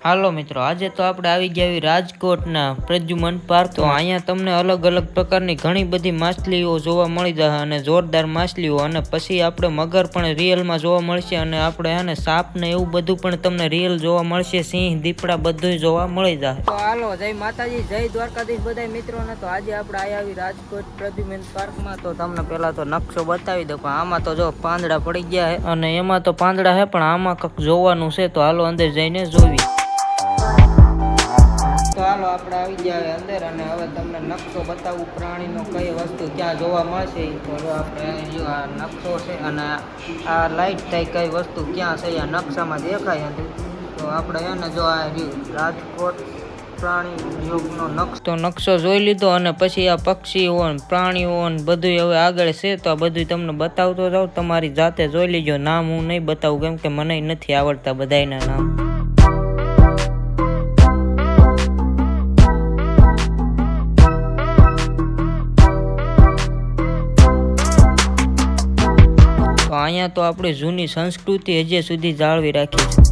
હાલો મિત્રો આજે તો આપણે આવી ગયા રાજકોટના પ્રદ્યુમન પાર્ક. તો અહીંયા તમને અલગ અલગ પ્રકારની ઘણી બધી માછલીઓ જોવા મળી જશે અને જોરદાર માછલીઓ. અને પછી આપણે મગર પણ રિયલમાં જોવા મળશે અને આપણે હે ને સાપ ને એવું બધું પણ તમને રિયલ જોવા મળશે સિંહ દીપડા બધું જોવા મળી જશે તો હાલો જય માતાજી જય દ્વારકાધીશ બધા મિત્રોને. તો આજે આપણે આયા આવી રાજકોટ પ્રદ્યુમન પાર્કમાં. તો તમને પહેલા તો નકશો બતાવી દો પણ આમાં તો જો પાંદડા પડી ગયા છે. અને એમાં તો પાંદડા છે પણ આમાં કંઈક જોવાનું છે. તો હાલો અંદર જઈને જોવી હાલો આપણે આવી ગયા અંદર અને હવે તમને નકશો બતાવું, પ્રાણીનો કઈ વસ્તુ ક્યાં જોવા મળશે તો જો આપણે જો આ નકશો છે અને આ લાઈટ થઈ કઈ વસ્તુ ક્યાં છે આ નકશામાં દેખાય તો આપણે એને જો આ રાજકોટ પ્રાણી નકશો. તો નકશો જોઈ લીધો અને પછી આ પક્ષીઓ પ્રાણીઓ બધું હવે આગળ છે, તો આ બધું તમને બતાવતો જાઉં. તમારી જાતે જોઈ લીજો. નામ હું નહીં બતાવું, કેમ કે મને નથી આવડતા બધાયના નામ. અહીંયા તો આપણી જૂની સંસ્કૃતિ હજી સુધી જાળવી રાખી છે.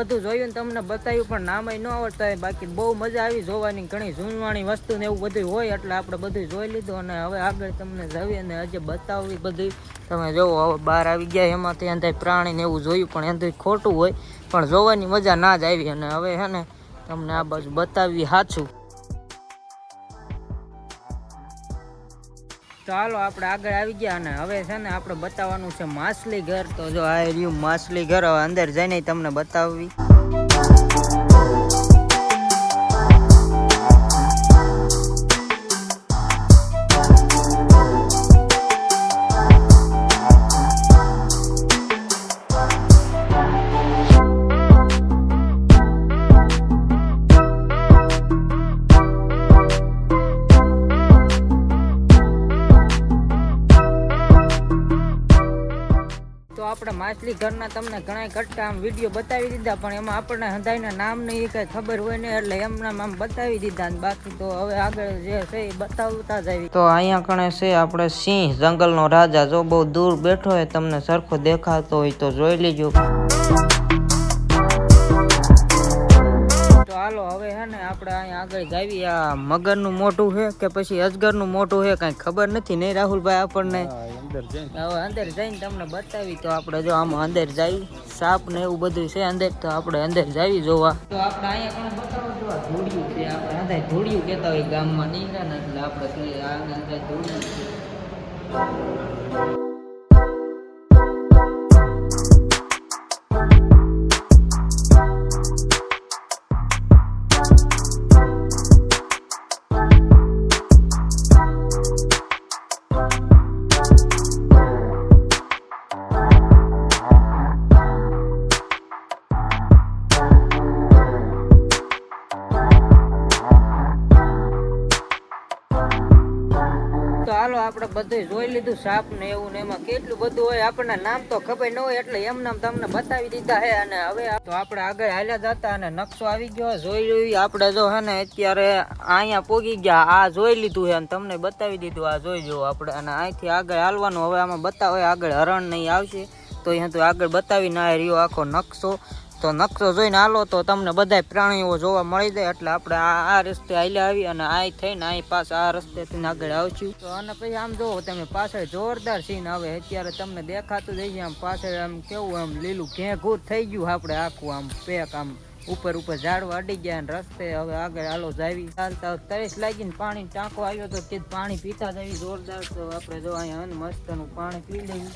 બધું જોયું ને તમને બતાવ્યું, પણ નામય ન આવડતા હોય. બાકી બહુ મજા આવી જોવાની, ઘણી જૂનવાણી વસ્તુ ને એવું બધું હોય, એટલે આપણે બધું જોઈ લીધું. અને હવે આગળ તમને જવી અને હજી બતાવવી બધી. તમે જોવો હવે બહાર આવી ગયા, એમાંથી અંદર પ્રાણી ને એવું જોયું, પણ એનાથી ખોટું હોય. પણ જોવાની મજા ના જ આવી. અને હવે હે ને, તમને આ બાજુ બતાવવી સાચું હાલો, આપણે આગળ આવી ગયા અને હવે છે ને આપણે બતાવવાનું છે માછલી ઘર તો જો આ રહ્યું માછલી ઘર હવે અંદર જઈને તમને બતાવવી. તો આપણે માછલી ઘરના તમને ઘણા કટકા આમ વીડિયો બતાવી દીધા, પણ એમાં આપણને હંધાઈના નામ ને એ કઈ ખબર હોય ને, એટલે એમના આમ બતાવી દીધા બાકી તો હવે આગળ જે છે એ બતાવતા જ આવી. તો અહીંયા કણે છે આપણે સિંહ, જંગલનો રાજા, જો બહુ દૂર બેઠો હોય, તમને સરખો દેખાતો હોય તો જોઈ લેજો. હવે હે ને આપણે અહીંયા આગળ જાવી આ મગરનું મોટું છે કે પછી અજગરનું મોટું છે કાંઈ ખબર નથી નહીં રાહુલભાઈ આપણને? હવે અંદર જઈને તમને બતાવી તો આપણે જો આમાં અંદર જઈ સાપ ને એવું બધું છે અંદર તો આપણે અંદર જાવી જોવા. તો આપણે અહીંયા પણ બતાવો? જો આ ધોળિયું છે આપણે અંદર ધોળિયું કહેતા હોય ગામમાં નીકળ્યા ને એટલે આપણે અંદર ધોળિયું છે. હાલો, આપણે બધું જોઈ લીધું, સાપ ને એવું ને એમાં કેટલું બધું હોય, આપણને નામ તો ખબર ન હોય, એટલે એમ નામ તમને બતાવી દીધા હે, અને હવે તો આપણે આગળ હાલ્યા જતા અને નકશો આવી ગયો, જોઈ લઈએ આપણે જો હે ને અત્યારે અહીંયા પોગી ગયા, આ જોઈ લીધું છે અને તમને બતાવી દીધું, આ જોઈ જો આપણે, અને અહીંથી આગળ હાલવાનું, હવે આમાં બતાવે, આગળ હરણ નહીં આવશે, તો અહીંયા તો આગળ બતાવીને ના રહ્યો આખો નકશો. તો નકશો જોઈને હાલો તો તમને બધા પ્રાણીઓ જોવા મળી જાય એટલે આપણે આ રસ્તે હાલ્યા આવી અને આ થઈને આ પાછા આ રસ્તેથી આગળ આવશું. તો અને પછી આમ જોવો, તમે પાછળ જોરદાર સીન આવે, અત્યારે તમને દેખાતું જ હશે આમ પાછળ આમ કેવું આમ લીલું ઘેઘૂર થઈ ગયું આપણે આખું આમ પેક આમ ઉપર ઉપર ઝાડવા અડી ગયા અને રસ્તે હવે આગળ હાલો જાવી. ચાલતા તરસ લાગીને પાણી ટાંકો આવ્યો તો કે પાણી પીતા જાવી, જોરદાર તો આપણે જો અહીંયા મસ્તનું પાણી પી લઈએ.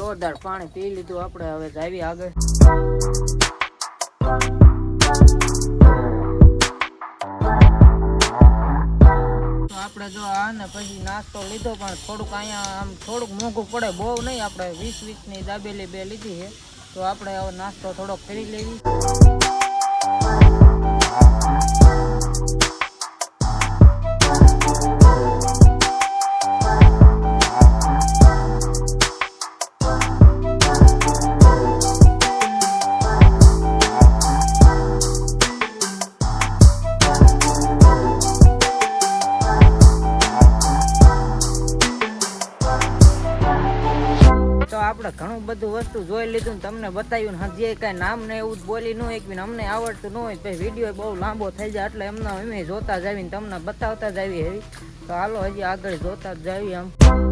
જોરદાર પાણી પી લીધું આપણે. હવે જાવી આગળ. તો આપણે જો આ ને પછી નાસ્તો લીધો, પણ થોડુંક અહીંયા આમ થોડુંક મોંઘું પડે બહુ નહીં. આપણે વીસ વીસની દાબેલી બે લીધી છે. તો આપણે હવે નાસ્તો થોડોક કરી લેવી. બધું વસ્તુ જોઈ લીધું ને તમને બતાવ્યું ને હજી કાંઈ નામ ને એવું જ બોલી ન ને અમને આવડતું ન હોય પછી વીડિયો બહુ લાંબો થઈ જાય એટલે એમને અમે જોતા જ આવીને તમને બતાવતા જ આવી એવી. તો હાલો હજી આગળ જોતા જ જાવી આમ.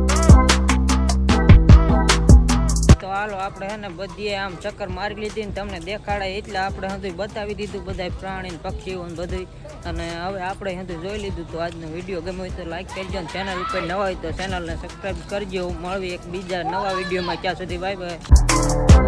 તો હાલો, આપણે હે ને બધીએ આમ ચક્કર મારી લીધી ને તમને દેખાડાય એટલે આપણે હજુ બતાવી દીધું બધા પ્રાણી ને પક્ષીઓ ને બધું અને હવે આપણે હજુ જોઈ લીધું તો આજનો વીડિયો ગમે હોય તો લાઈક કરજો ને ચેનલ ઉપર નવા હોય તો ચેનલને સબસ્ક્રાઈબ કરજો. મળવી એક બીજા નવા વિડીયોમાં. ત્યાં સુધી બાય બાય